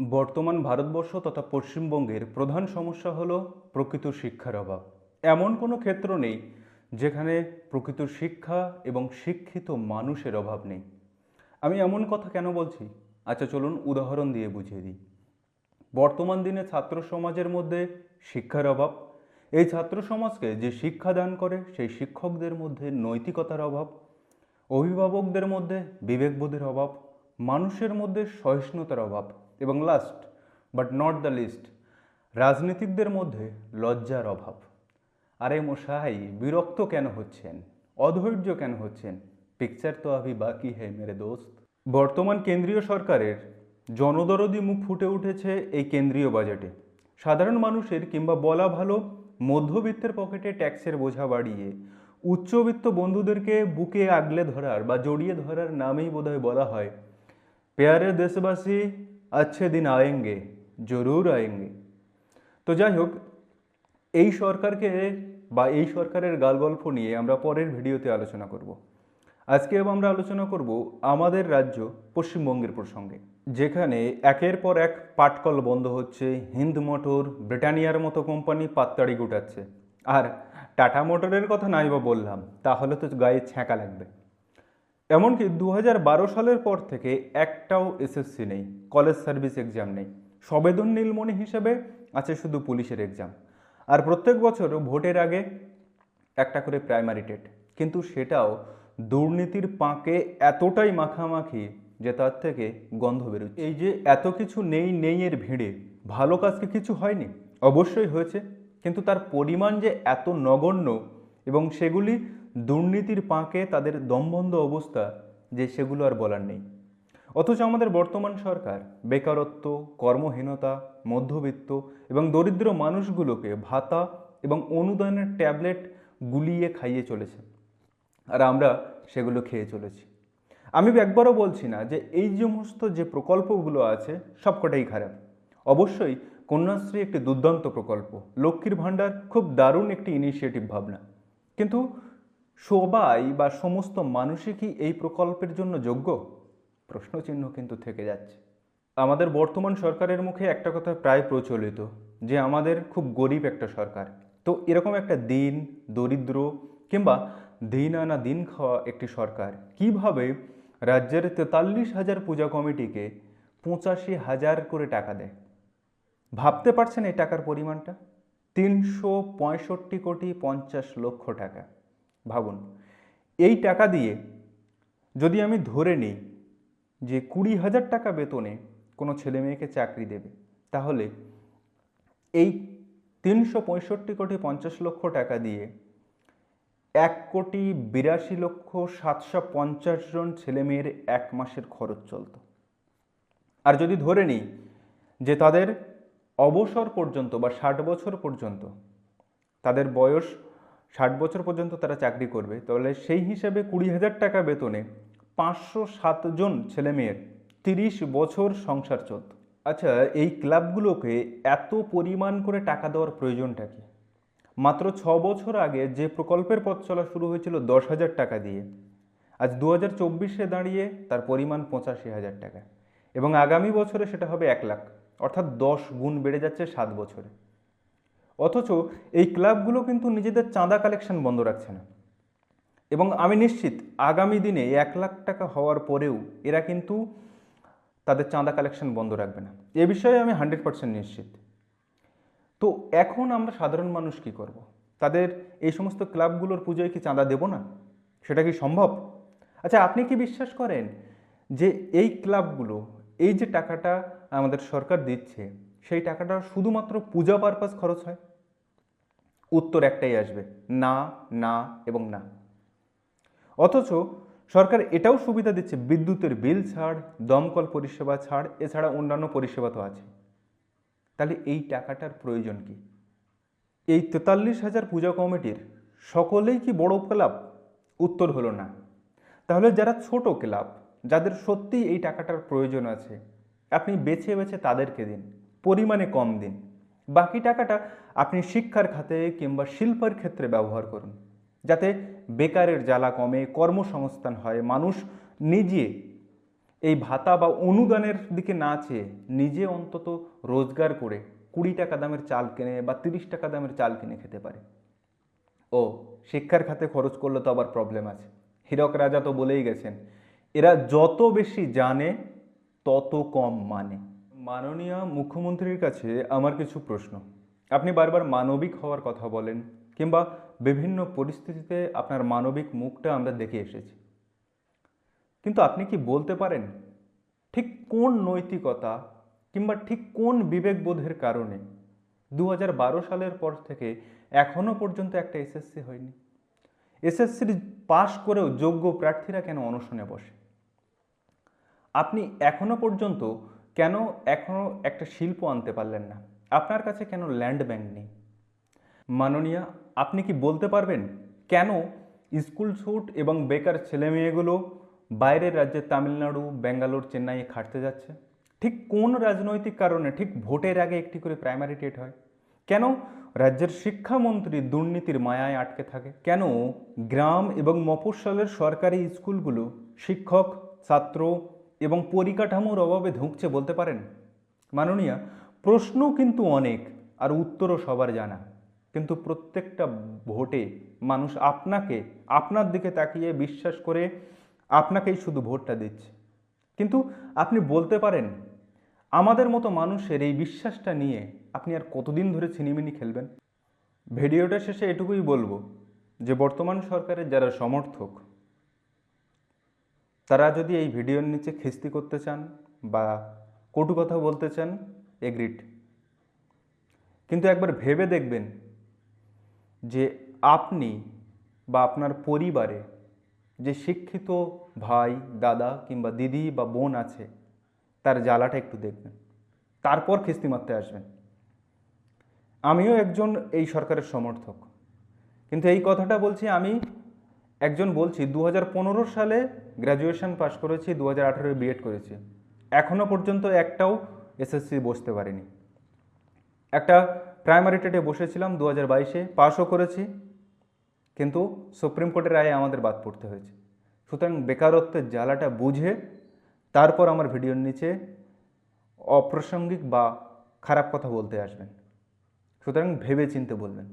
বর্তমান ভারতবর্ষ তথা পশ্চিমবঙ্গের প্রধান সমস্যা হলো প্রকৃত শিক্ষার অভাব। এমন কোনো ক্ষেত্র নেই যেখানে প্রকৃত শিক্ষা এবং শিক্ষিত মানুষের অভাব নেই। আমি এমন কথা কেন বলছি? আচ্ছা চলুন উদাহরণ দিয়ে বুঝিয়ে দিই। বর্তমান দিনে ছাত্র সমাজের মধ্যে শিক্ষার অভাব। এই ছাত্র সমাজকে যে শিক্ষা দান করে, সেই শিক্ষকদের মধ্যে নৈতিকতার অভাব। অভিভাবকদের মধ্যে বিবেকবোধের অভাব। মানুষের মধ্যে সহিষ্ণুতার অভাব। এবং last but not the least রাজনীতিকদের মধ্যে লজ্জার অভাব। আরে মশাই, বিরক্ত কেন হচ্ছেন? অধৈর্য কেন হচ্ছেন? পিকচার তো আভি বাকি হে মেরে দোস্ত। বর্তমান কেন্দ্রীয় সরকারের জনদরদি মুখ ফুটে উঠেছে এই কেন্দ্রীয় বাজেটে সাধারণ মানুষের কিংবা বলা ভালো, মধ্যবিত্তের পকেটে ট্যাক্সের বোঝা বাড়িয়ে উচ্চবিত্ত বন্ধুদেরকে বুকে আগলে ধরার বা জড়িয়ে ধরার নামেই বোধহয় বলা হয় প্যারে দেশবাসী আচ্ছে দিন আয়েঙ্গে জরুর আয়েঙ্গে তো যাই হোক এই সরকারকে বা এই সরকারের গালগল্প নিয়ে আমরা পরের ভিডিওতে আলোচনা করব। আজকে আমরা আলোচনা করব আমাদের রাজ্য পশ্চিমবঙ্গের প্রসঙ্গে, যেখানে একের পর এক পাটকল বন্ধ হচ্ছে, হিন্দ মোটর, ব্রিটানিয়ার মতো কোম্পানি পাত্তাড়ি গুটাচ্ছে। আর টাটা মোটরের কথা নাই বা বললাম, তাহলে তো গায়ে ছ্যাঁকা লাগবে। এমনকি দু হাজার বারো সালের পর থেকে একটাও এসএসসি নেই, কলেজ সার্ভিস এক্সাম নেই। সবেদন নীলমণি হিসেবে আছে শুধু পুলিশের এক্সাম। আর প্রত্যেক বছর ভোটের আগে একটা করে প্রাইমারি টেট। কিন্তু সেটাও দুর্নীতির পাঁকে এতটাই মাখামাখি যে তার থেকে গন্ধ বেরোচ্ছে। এই যে এত কিছু নেই নেই এর ভিড়ে, ভালো কাজ কি কিছু হয়নি? অবশ্যই হয়েছে। কিন্তু তার পরিমাণ যে এত নগণ্য এবং সেগুলি দুর্নীতির পাঁকে তাদের দমবন্ধ অবস্থা যে সেগুলো আর বলার নেই। অথচ আমাদের বর্তমান সরকার বেকারত্ব, কর্মহীনতা, মধ্যবিত্ত এবং দরিদ্র মানুষগুলোকে ভাতা এবং অনুদানের ট্যাবলেট গুলিয়ে খাইয়ে চলেছে। আর আমরা সেগুলো খেয়ে চলেছি। আমি একবারও বলছি না যে এই সমস্ত যে প্রকল্পগুলো আছে সবকটাই খারাপ। অবশ্যই কন্যাশ্রী একটি দুর্দান্ত প্রকল্প। লক্ষ্মীর ভাণ্ডার খুব দারুণ একটি ইনিশিয়েটিভ ভাবনা। কিন্তু সবাই বা সমস্ত মানুষই কি এই প্রকল্পের জন্য যোগ্য? প্রশ্নচিহ্ন কিন্তু থেকে যাচ্ছে। আমাদের বর্তমান সরকারের মুখে একটা কথা প্রায় প্রচলিত, যে আমাদের খুব গরিব একটা সরকার। তো এরকম একটা দিন, দরিদ্র কিংবা দিন আনা দিন খাওয়া একটি সরকার, কীভাবে রাজ্যের তেতাল্লিশ হাজার পূজা কমিটিকে পঁচাশি হাজার করে টাকা দেয়? ভাবতে পারছেন এই টাকার পরিমাণটা? তিনশো পঁয়ষট্টি কোটি পঞ্চাশ লক্ষ টাকা। ভাবুন। এই টাকা দিয়ে যদি আমি ধরে নিই যে কুড়ি হাজার টাকা বেতনে কোনো ছেলে মেয়েকে চাকরি দেবে, তাহলে এই তিনশো পঁয়ষট্টি কোটি পঞ্চাশ লক্ষ টাকা দিয়ে এক কোটি বিরাশি লক্ষ সাতশো পঞ্চাশ জন ছেলে মেয়ের এক মাসের খরচ চলত। আর যদি ধরে নিই যে তাদের অবসর পর্যন্ত বা ষাট বছর পর্যন্ত তাদের বয়স ষাট বছর পর্যন্ত তারা চাকরি করবে। তাহলে সেই হিসাবে কুড়ি হাজার টাকা বেতনে পাঁচশো সাতজন ছেলেমেয়ের তিরিশ বছর সংসার চলত। আচ্ছা এই ক্লাবগুলোকে এত পরিমাণ করে টাকা দেওয়ার প্রয়োজনটা কি? মাত্র ছ বছর আগে যে প্রকল্পের পথ চলা শুরু হয়েছিল দশ হাজার টাকা দিয়ে, আজ দু হাজার চব্বিশে দাঁড়িয়ে তার পরিমাণ পঁচাশি হাজার টাকা। এবং আগামী বছরে সেটা হবে এক লাখ, অর্থাৎ দশ গুণ বেড়ে যাচ্ছে সাত বছরে। অথচ এই ক্লাবগুলো কিন্তু নিজেদের চাঁদা কালেকশন বন্ধ রাখছে না। এবং আমি নিশ্চিত আগামী দিনে এক লাখ টাকা হওয়ার পরেও এরা কিন্তু তাদের চাঁদা কালেকশন বন্ধ রাখবে না। এ বিষয়ে আমি হান্ড্রেড পার্সেন্ট নিশ্চিত। তো এখন আমরা সাধারণ মানুষ কি করব। তাদের এই সমস্ত ক্লাবগুলোর পুজোয় কি চাঁদা দেব না? সেটা কি সম্ভব? আচ্ছা আপনি কি বিশ্বাস করেন যে এই ক্লাবগুলো, এই যে টাকাটা আমাদের সরকার দিচ্ছে, সেই টাকাটা শুধুমাত্র পূজা পারপাস খরচ হয়? উত্তর একটাই আসবে, না না এবং না। অথচ সরকার এটাও সুবিধা দিচ্ছে, বিদ্যুতের বিল ছাড়, দমকল পরিষেবা ছাড়, এছাড়া অন্যান্য পরিষেবা তো আছে। তাহলে এই টাকাটার প্রয়োজন কি? এই তেতাল্লিশ হাজার পূজা কমিটির সকলেই কি বড় ক্লাব? উত্তর হলো না। তাহলে যারা ছোট ক্লাব, যাদের সত্যিই এই টাকাটার প্রয়োজন আছে, আপনি বেছে বেছে তাদেরকে দিন, পরিমাণে কম দিন। বাকি টাকাটা আপনি শিক্ষার খাতে কিংবা শিল্পের ক্ষেত্রে ব্যবহার করুন। যাতে বেকারের জ্বালা কমে, কর্মসংস্থান হয়, মানুষ নিজে এই ভাতা বা অনুদানের দিকে না চেয়ে নিজে অন্তত রোজগার করে কুড়ি টাকা দামের চাল কিনে বা তিরিশ টাকা দামের চাল কিনে খেতে পারে। ও, শিক্ষার খাতে খরচ করলে তো আবার প্রবলেম আছে। হীরক রাজা তো বলেই গেছেন, এরা যত বেশি জানে, তত কম মানে। মাননীয় মুখ্যমন্ত্রীর কাছে আমার কিছু প্রশ্ন। আপনি বারবার মানবিক হওয়ার কথা বলেন, কিংবা বিভিন্ন পরিস্থিতিতে আপনার মানবিক মুখটা আমরা দেখে এসেছি। কিন্তু আপনি কি বলতে পারেন, ঠিক কোন নৈতিকতা, কিংবা ঠিক কোন বিবেকবোধের কারণে দু হাজার বারো সালের পর থেকে এখনও পর্যন্ত একটা এসএসসি হয়নি? এসএসসির পাশ করেও যোগ্য প্রার্থীরা কেন অনশনে বসে? আপনি এখনও পর্যন্ত কেন এখনও একটা শিল্প আনতে পারলেন না? আপনার কাছে কেন ল্যান্ড ব্যাংক নেই? মাননীয়া, আপনি কি বলতে পারবেন কেন স্কুল ছুট এবং বেকার ছেলেমেয়েগুলো বাইরের রাজ্যে তামিলনাড়ু, ব্যাঙ্গালোর, চেন্নাইয়ে খাটতে যাচ্ছে? ঠিক কোন রাজনৈতিক কারণে, ঠিক ভোটের আগে একটি করে প্রাইমারি টেট হয়? কেন রাজ্যের শিক্ষামন্ত্রী দুর্নীতির মায়ায় আটকে থাকে? কেন গ্রাম এবং মফস্বলের সরকারি স্কুলগুলো শিক্ষক, ছাত্র এবং পরিকাঠামোর অভাবে ধুঁকছে বলতে পারেন? মাননীয়া, প্রশ্ন কিন্তু অনেক আর উত্তরও সবার জানা। কিন্তু প্রত্যেকটা ভোটে মানুষ আপনাকে, আপনার দিকে তাকিয়ে বিশ্বাস করে আপনাকেই শুধু ভোটটা দিচ্ছে। কিন্তু আপনি বলতে পারেন, আমাদের মতো মানুষের এই বিশ্বাসটা নিয়ে আপনি আর কতদিন ধরে ছিনিমিনি খেলবেন? ভিডিওটা শেষে এটুকুই বলব যে বর্তমান সরকারের যারা সমর্থক তারা যদি এই ভিডিওর নিচে খিস্তি করতে চান বা কটু কথা বলতে চান এগ্রিড কিন্তু একবার ভেবে দেখবেন যে আপনি বা আপনার পরিবারে যে শিক্ষিত ভাই, দাদা কিংবা দিদি বা বোন আছে, তার জ্বালাটা একটু দেখবেন। তারপর খিস্তি মারতে আসবেন। আমিও একজন এই সরকারের সমর্থক। কিন্তু এই কথাটা বলছি আমি একজন বলছি দু হাজার পনেরো সালে গ্র্যাজুয়েশন পাশ করেছি দু হাজার আঠারোয় বিএড করেছি। এখনও পর্যন্ত একটাও এসএসসি বসতে পারিনি। একটা প্রাইমারি টেটে বসেছিলাম দু হাজার বাইশে পাশও করেছি, কিন্তু সুপ্রিম কোর্টের রায়ে আমাদের বাদ পড়তে হয়েছে। সুতরাং বেকারত্বের জ্বালাটা বুঝে তারপর আমার ভিডিওর নিচে অপ্রাসঙ্গিক বা খারাপ কথা বলতে আসবেন। সুতরাং ভেবে চিনতে বলবেন।